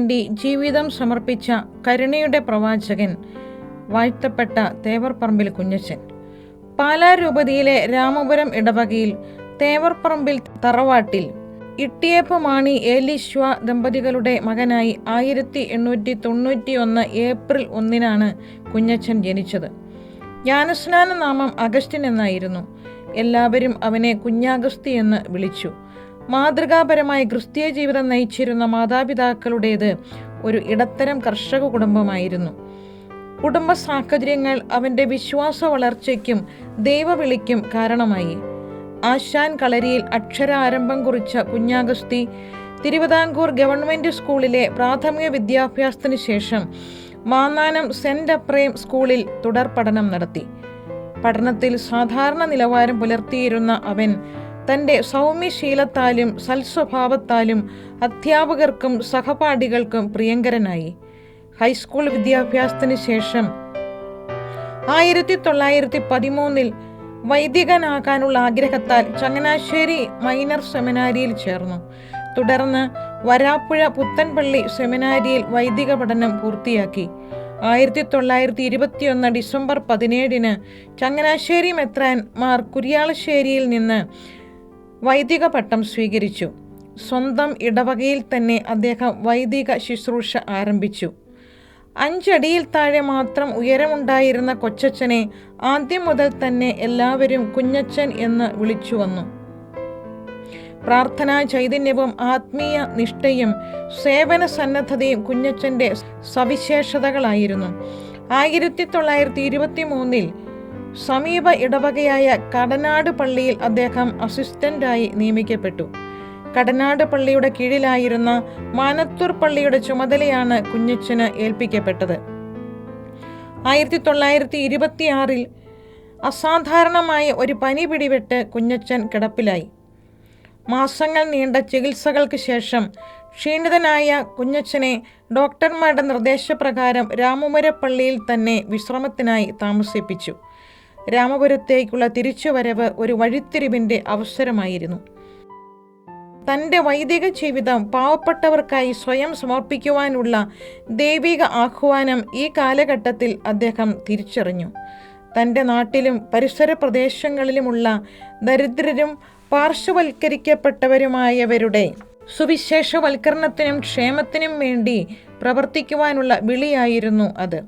വേണ്ടി ജീവിതം സമർപ്പിച്ച കരുണയുടെ പ്രവാചകൻ വാഴ്ത്തപ്പെട്ട തേവർപ്പറമ്പിൽ കുഞ്ഞച്ചൻ പാലാ രൂപതയിലെ രാമപുരം ഇടവകയിൽ തേവർപ്പറമ്പിൽ തറവാട്ടിൽ ഇട്ടിയേപ്പ് മാണി ഏലിശ്വ ദമ്പതികളുടെ മകനായി ആയിരത്തി എണ്ണൂറ്റി തൊണ്ണൂറ്റി ഒന്ന് ഏപ്രിൽ ഒന്നിനാണ് കുഞ്ഞച്ചൻ ജനിച്ചത്. ജ്ഞാനസ്നാന നാമം അഗസ്റ്റിൻ എന്നായിരുന്നു. എല്ലാവരും അവനെ കുഞ്ഞാഗസ്തി എന്ന് വിളിച്ചു. മാതൃകാപരമായി ക്രിസ്തീയ ജീവിതം നയിച്ചിരുന്ന മാതാപിതാക്കളുടേത് ഒരു ഇടത്തരം കർഷക കുടുംബമായിരുന്നു. കുടുംബ സാഹചര്യങ്ങൾ അവന്റെ വിശ്വാസ വളർച്ചയ്ക്കും ദൈവവിളിക്കും കാരണമായി. ആശാൻ കളരിയിൽ അക്ഷരാരംഭം കുറിച്ച കുഞ്ഞാഗസ്തി തിരുവിതാംകൂർ ഗവൺമെന്റ് സ്കൂളിലെ പ്രാഥമിക വിദ്യാഭ്യാസത്തിന് ശേഷം മാന്നാനം സെന്റ് അപ്രേം സ്കൂളിൽ തുടർ പഠനം നടത്തി. പഠനത്തിൽ സാധാരണ നിലവാരം പുലർത്തിയിരുന്ന അവൻ തന്റെ സൗമ്യശീലത്താലും സൽസ്വഭാവത്താലും അധ്യാപകർക്കും സഹപാഠികൾക്കും പ്രിയങ്കരനായി. ഹൈസ്കൂൾ വിദ്യാഭ്യാസത്തിന് ശേഷം ആയിരത്തി തൊള്ളായിരത്തി പതിമൂന്നിൽ വൈദികനാകാനുള്ള ആഗ്രഹത്താൽ ചങ്ങനാശ്ശേരി മൈനർ സെമിനാരിയിൽ ചേർന്നു. തുടർന്ന് വരാപ്പുഴ പുത്തൻപള്ളി സെമിനാരിയിൽ വൈദിക പഠനം പൂർത്തിയാക്കി. ആയിരത്തി തൊള്ളായിരത്തി ഇരുപത്തിയൊന്ന് ഡിസംബർ പതിനേഴിന് ചങ്ങനാശ്ശേരി മെത്രാൻ മാർ കുര്യാളശ്ശേരിയിൽ നിന്ന് വൈദിക പട്ടം സ്വീകരിച്ചു. സ്വന്തം ഇടവകയിൽ തന്നെ അദ്ദേഹം വൈദിക ശുശ്രൂഷ ആരംഭിച്ചു. അഞ്ചടിയിൽ താഴെ മാത്രം ഉയരമുണ്ടായിരുന്ന കൊച്ചച്ഛനെ ആദ്യം മുതൽ തന്നെ എല്ലാവരും കുഞ്ഞച്ഛൻ എന്ന് വിളിച്ചു വന്നു. പ്രാർത്ഥനാ ചൈതന്യവും ആത്മീയ നിഷ്ഠയും സേവന സന്നദ്ധതയും കുഞ്ഞച്ചന്റെ സവിശേഷതകളായിരുന്നു. ആയിരത്തി തൊള്ളായിരത്തി ഇരുപത്തി മൂന്നിൽ സമീപ ഇടവകയായ കടനാട് പള്ളിയിൽ അദ്ദേഹം അസിസ്റ്റന്റായി നിയമിക്കപ്പെട്ടു. കടനാട് പള്ളിയുടെ കീഴിലായിരുന്ന മാനത്തൂർ പള്ളിയുടെ ചുമതലയാണ് കുഞ്ഞച്ചന് ഏൽപ്പിക്കപ്പെട്ടത്. ആയിരത്തി തൊള്ളായിരത്തി ഇരുപത്തിയാറിൽ അസാധാരണമായ ഒരു പനി പിടിപെട്ട് കുഞ്ഞച്ചൻ കിടപ്പിലായി. മാസങ്ങൾ നീണ്ട ചികിത്സകൾക്ക് ശേഷം ക്ഷീണിതനായ കുഞ്ഞച്ചനെ ഡോക്ടർമാരുടെ നിർദ്ദേശപ്രകാരം രാമമുരപ്പള്ളിയിൽ തന്നെ വിശ്രമത്തിനായി താമസിപ്പിച്ചു. രാമപുരത്തേക്കുള്ള തിരിച്ചുവരവ് ഒരു വഴിത്തിരിവിന്റെ അവസരമായിരുന്നു. തന്റെ വൈദിക ജീവിതം പാവപ്പെട്ടവർക്കായി സ്വയം സമർപ്പിക്കുവാനുള്ള ദൈവിക ആഹ്വാനം ഈ കാലഘട്ടത്തിൽ അദ്ദേഹം തിരിച്ചറിഞ്ഞു. തന്റെ നാട്ടിലും പരിസര പ്രദേശങ്ങളിലുമുള്ള ദരിദ്രരും പാർശ്വവൽക്കരിക്കപ്പെട്ടവരുമായവരുടെ സുവിശേഷവൽക്കരണത്തിനും ക്ഷേമത്തിനും വേണ്ടി പ്രവർത്തിക്കുവാനുള്ള വിളിയായിരുന്നു അത്.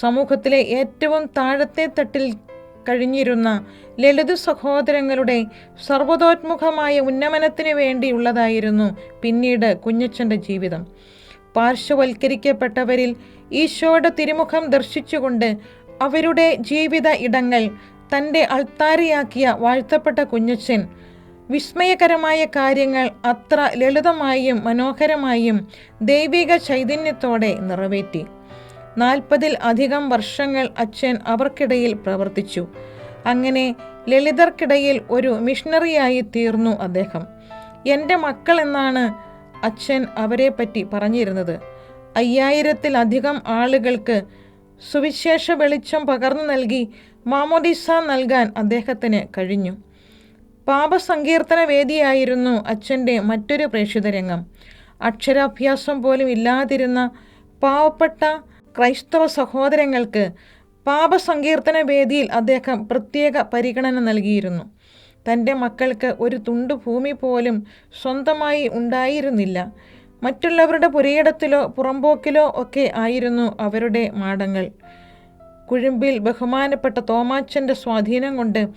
സമൂഹത്തിലെ ഏറ്റവും താഴത്തെ തട്ടിൽ കഴിഞ്ഞിരുന്ന ലളിത് സഹോദരങ്ങളുടെ സർവതോത്മുഖമായ ഉന്നമനത്തിന് വേണ്ടിയുള്ളതായിരുന്നു പിന്നീട് കുഞ്ഞച്ചന്റെ ജീവിതം. പാർശ്വവൽക്കരിക്കപ്പെട്ടവരിൽ ഈശോയുടെ തിരുമുഖം ദർശിച്ചുകൊണ്ട് അവരുടെ ജീവിത ഇടങ്ങൾ തന്റെ അൾത്താരിയാക്കിയ വാഴ്ത്തപ്പെട്ട കുഞ്ഞച്ചൻ വിസ്മയകരമായ കാര്യങ്ങൾ അത്ര ലളിതമായും മനോഹരമായും ദൈവിക ചൈതന്യത്തോടെ നിറവേറ്റി. നാൽപ്പതിൽ അധികം വർഷങ്ങൾ അച്ഛൻ അവർക്കിടയിൽ പ്രവർത്തിച്ചു. അങ്ങനെ ലളിതർക്കിടയിൽ ഒരു മിഷണറിയായി തീർന്നു അദ്ദേഹം. എന്റെ മക്കൾ എന്നാണ് അച്ഛൻ അവരെ പറ്റി പറഞ്ഞിരുന്നത്. അയ്യായിരത്തിലധികം ആളുകൾക്ക് സുവിശേഷ വെളിച്ചം പകർന്നു നൽകി മാമോദിസ നൽകാൻ അദ്ദേഹത്തിന് കഴിഞ്ഞു. പാപസങ്കീർത്തന വേദിയായിരുന്നു അച്ഛന്റെ മറ്റൊരു പ്രേക്ഷിതരംഗം. അക്ഷരാഭ്യാസം പോലും ഇല്ലാതിരുന്ന പാവപ്പെട്ട ക്രൈസ്തവ സഹോദരങ്ങൾക്ക് പാപസങ്കീർത്തന വേദിയിൽ അദ്ദേഹം പ്രത്യേക പരിഗണന നൽകിയിരുന്നു. തന്റെ മക്കൾക്ക് ഒരു തുണ്ടു ഭൂമി പോലും സ്വന്തമായി ഉണ്ടായിരുന്നില്ല. മറ്റുള്ളവരുടെ പുരയിടത്തിലോ പുറമ്പോക്കിലോ ഒക്കെ ആയിരുന്നു അവരുടെ മാടങ്ങൾ. കുഴിമ്പിൽ ബഹുമാനപ്പെട്ട തോമാച്ചന്റെ സ്വാധീനം കൊണ്ട്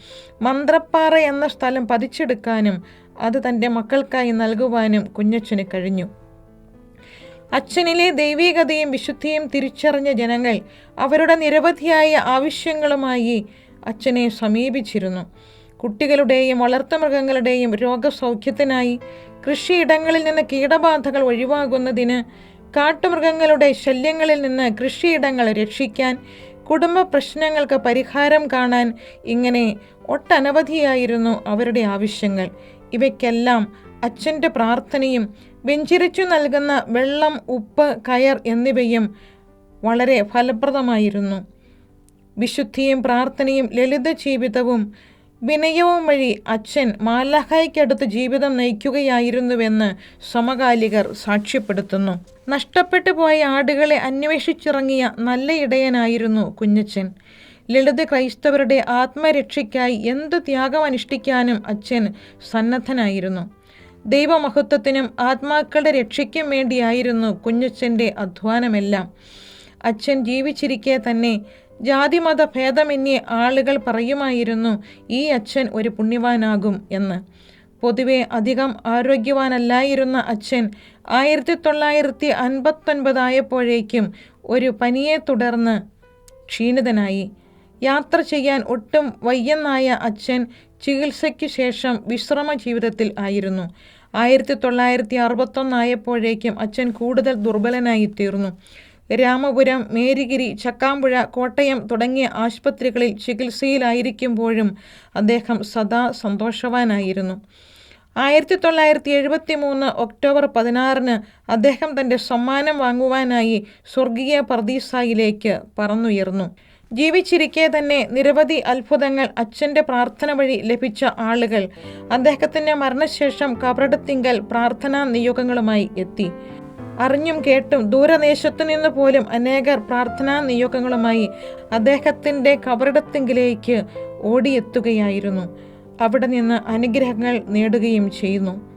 മന്ത്രപ്പാറ എന്ന സ്ഥലം പതിച്ചെടുക്കാനും അത് തന്റെ മക്കൾക്കായി നൽകുവാനും കുഞ്ഞച്ചന് കഴിഞ്ഞു. അച്ഛനിലെ ദൈവീകതയും വിശുദ്ധിയും തിരിച്ചറിഞ്ഞ ജനങ്ങൾ അവരുടെ നിരവധിയായ ആവശ്യങ്ങളുമായി അച്ഛനെ സമീപിച്ചിരുന്നു. കുട്ടികളുടെയും വളർത്തുമൃഗങ്ങളുടെയും രോഗസൗഖ്യത്തിനായി കൃഷിയിടങ്ങളിൽ നിന്ന് കീടബാധകൾ ഒഴിവാകുന്നതിന് കാട്ടുമൃഗങ്ങളുടെ ശല്യങ്ങളിൽ നിന്ന് കൃഷിയിടങ്ങൾ രക്ഷിക്കാൻ കുടുംബ പ്രശ്നങ്ങൾക്ക് പരിഹാരം കാണാൻ ഇങ്ങനെ ഒട്ടനവധിയായിരുന്നു അവരുടെ ആവശ്യങ്ങൾ. ഇവയ്ക്കെല്ലാം അച്ഛന്റെ പ്രാർത്ഥനയും വെഞ്ചിരിച്ചു നൽകുന്ന വെള്ളം ഉപ്പ് കയർ എന്നിവയും വളരെ ഫലപ്രദമായിരുന്നു. വിശുദ്ധിയും പ്രാർത്ഥനയും ലളിത ജീവിതവും വിനയവും വഴി അച്ഛൻ മാലഹായ്ക്കടുത്ത് ജീവിതം നയിക്കുകയായിരുന്നുവെന്ന് സമകാലികർ സാക്ഷ്യപ്പെടുത്തുന്നു. നഷ്ടപ്പെട്ടു പോയ ആടുകളെ അന്വേഷിച്ചിറങ്ങിയ നല്ല ഇടയനായിരുന്നു കുഞ്ഞച്ചൻ ലളിത ക്രൈസ്തവരുടെ ആത്മരക്ഷയ്ക്കായി എന്ത് ത്യാഗം അനുഷ്ഠിക്കാനും അച്ഛൻ സന്നദ്ധനായിരുന്നു. ദൈവമഹത്വത്തിനും ആത്മാക്കളുടെ രക്ഷയ്ക്കും വേണ്ടിയായിരുന്നു കുഞ്ഞച്ചന്റെ അധ്വാനമെല്ലാം. അച്ഛൻ ജീവിച്ചിരിക്കെ തന്നെ ജാതിമത ഭേദമന്യേ ആളുകൾ പറയുമായിരുന്നു ഈ അച്ഛൻ ഒരു പുണ്യവാനാകും എന്ന്. പൊതുവെ അധികം ആരോഗ്യവാനല്ലായിരുന്ന അച്ഛൻ ആയിരത്തി തൊള്ളായിരത്തി അൻപത്തൊൻപതായപ്പോഴേക്കും ഒരു പനിയെ തുടർന്ന് ക്ഷീണിതനായി. യാത്ര ചെയ്യാൻ ഒട്ടും വയ്യെന്നായ അച്ഛൻ ചികിത്സയ്ക്ക് ശേഷം വിശ്രമ ജീവിതത്തിൽ ആയിരുന്നു. ആയിരത്തി തൊള്ളായിരത്തി അറുപത്തൊന്നായപ്പോഴേക്കും അച്ഛൻ കൂടുതൽ ദുർബലനായി തീർന്നു രാമപുരം മേരിഗിരി ചക്കാമ്പുഴ കോട്ടയം തുടങ്ങിയ ആശുപത്രികളിൽ ചികിത്സയിലായിരിക്കുമ്പോഴും അദ്ദേഹം സദാ സന്തോഷവാനായിരുന്നു. ആയിരത്തി തൊള്ളായിരത്തി എഴുപത്തി മൂന്ന് ഒക്ടോബർ പതിനാറിന് അദ്ദേഹം തന്റെ സമ്മാനം വാങ്ങുവാനായി സ്വർഗീയ പർദീസായിലേക്ക് പറന്നുയർന്നു. ജീവിച്ചിരിക്കെ തന്നെ നിരവധി അത്ഭുതങ്ങൾ അച്ഛന്റെ പ്രാർത്ഥന വഴി ലഭിച്ച ആളുകൾ. അദ്ദേഹത്തിന്റെ മരണശേഷം കബറടത്തിങ്കൽ പ്രാർത്ഥനാ നിയോഗങ്ങളുമായി എത്തി. അറിഞ്ഞും കേട്ടും ദൂരദേശത്തു നിന്ന് പോലും അനേകർ പ്രാർത്ഥനാ നിയോഗങ്ങളുമായി അദ്ദേഹത്തിന്റെ കബറിടത്തിങ്കിലേക്ക് ഓടിയെത്തുകയായിരുന്നു. അവിടെ നിന്ന് അനുഗ്രഹങ്ങൾ നേടുകയും ചെയ്യുന്നു.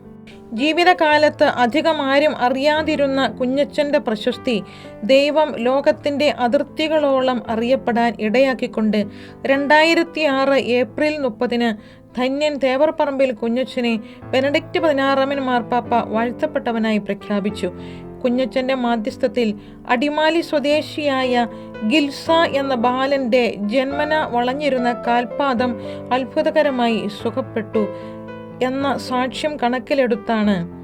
ജീവിതകാലത്ത് അധികം ആരും അറിയാതിരുന്ന കുഞ്ഞച്ചന്റെ പ്രശസ്തി ദൈവം ലോകത്തിന്റെ അതിർത്തികളോളം അറിയപ്പെടാൻ ഇടയാക്കിക്കൊണ്ട് രണ്ടായിരത്തി ആറ് ഏപ്രിൽ മുപ്പതിന് ധന്യൻ തേവർപ്പറമ്പിൽ കുഞ്ഞച്ചനെ ബെനഡിക്റ്റ് പതിനാറാമൻ മാർപ്പാപ്പ വാഴ്ത്തപ്പെട്ടവനായി പ്രഖ്യാപിച്ചു. കുഞ്ഞച്ചന്റെ മാധ്യസ്ഥത്തിൽ അടിമാലി സ്വദേശിയായ ഗിൽസ എന്ന ബാലന്റെ ജന്മന വളഞ്ഞിരുന്ന കാൽപാദം അത്ഭുതകരമായി സുഖപ്പെട്ടു. എന്ന സാക്ഷ്യം കണക്കിലെടുത്താണ്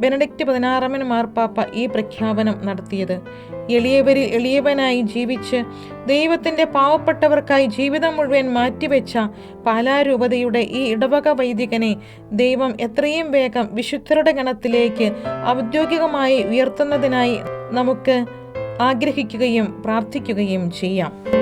ബെനഡിക്റ്റ് പതിനാറാമൻ മാർപ്പാപ്പ ഈ പ്രഖ്യാപനം നടത്തിയത്. എളിയവരിൽ എളിയവനായി ജീവിച്ച് ദൈവത്തിന്റെ പാവപ്പെട്ടവർക്കായി ജീവിതം മുഴുവൻ മാറ്റിവെച്ച പാലാരൂപതയുടെ ഈ ഇടവക വൈദികനെ ദൈവം എത്രയും വേഗം വിശുദ്ധരുടെ ഗണത്തിലേക്ക് ഔദ്യോഗികമായി ഉയർത്തുന്നതിനായി നമുക്ക് ആഗ്രഹിക്കുകയും പ്രാർത്ഥിക്കുകയും ചെയ്യാം.